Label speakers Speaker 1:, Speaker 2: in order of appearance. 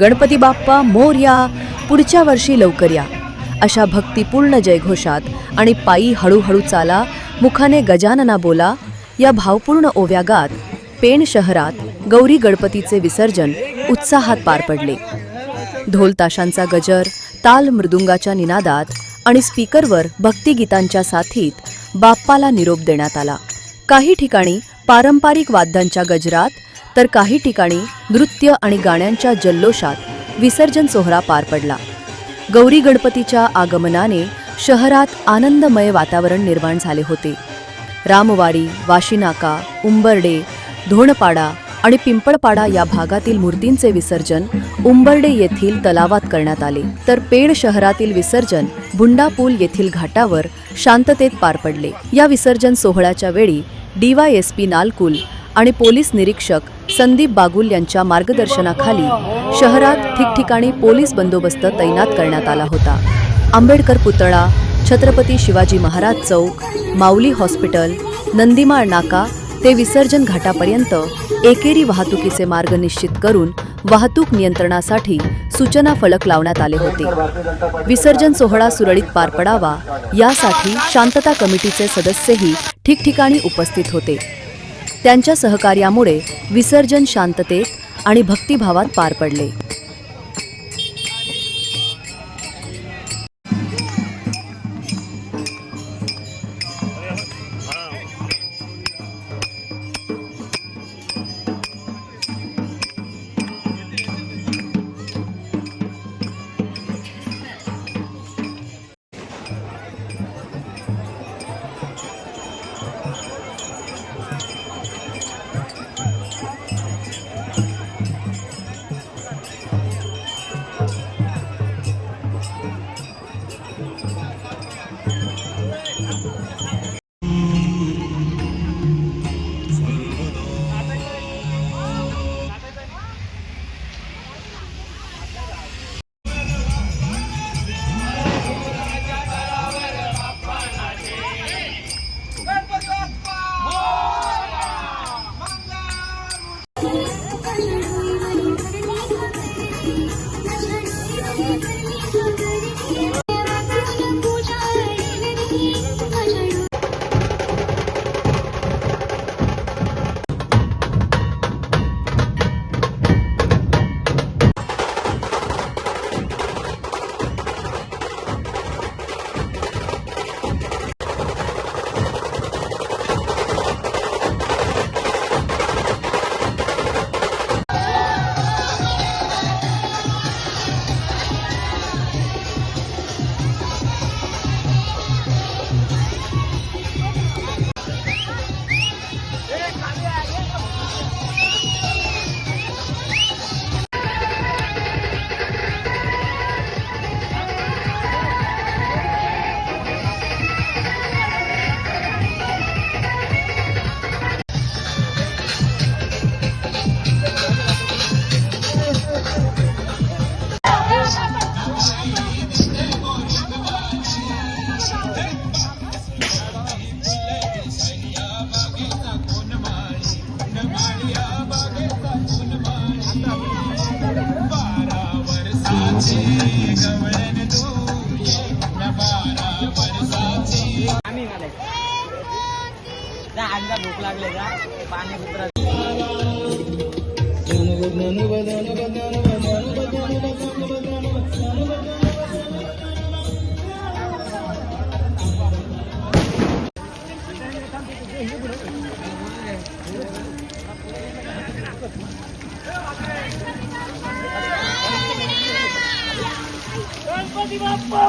Speaker 1: गणपती बाप्पा मोरया पुढच्या वर्षी लवकर या. अशा भक्तिपूर्ण जयघोषात आणि पायी हळूहळू चाला मुखाने गजानना बोला या भावपूर्ण ओव्यागात पेण शहरात गौरी गणपतीचे विसर्जन उत्साहात पार पडले. ढोल ताशांचा गजर ताल मृदुंगाच्या निनादात आणि स्पीकरवर भक्तिगीतांच्या साथीत बाप्पाला निरोप देण्यात आला. काही ठिकाणी पारंपरिक वाद्यांच्या गजरात तर काही ठिकाणी नृत्य आणि गाण्यांच्या जल्लोषात विसर्जन सोहळा पार पडला. गौरी गणपतीच्या आगमनाने शहरात आनंदमय वातावरण निर्माण झाले होते. रामवाडी वाशिनाका उंबर्डे धोणपाडा आणि पिंपळपाडा या भागातील मूर्तींचे विसर्जन उंबर्डे येथील तलावात करण्यात आले. तर पेड शहरातील विसर्जन बुंडापूल येथील घाटावर शांततेत पार पडले. या विसर्जन सोहळ्याच्या वेळी डीवायएसपी नालकुल आणि पोलीस निरीक्षक संदीप बागुल यांच्या मार्गदर्शनाखाली शहरात ठिकठिकाणी पोलीस बंदोबस्त तैनात करण्यात आला होता. आंबेडकर पुतळा छत्रपती शिवाजी महाराज चौक माऊली हॉस्पिटल नंदीमाळ नाका ते विसर्जन घाटापर्यंत एकेरी वाहतुकीचे मार्ग निश्चित करून वाहतूक नियंत्रणासाठी सूचना फलक लावण्यात आले होते. विसर्जन सोहळा सुरळीत पार पडावा यासाठी शांतता कमिटीचे सदस्यही ठिकठिकाणी उपस्थित होते. त्यांच्या सहकार्यामुळे विसर्जन शांततेत आणि भक्तिभावात पार पडले.
Speaker 2: आम्ही भूक लागले का पाणी कुत्रा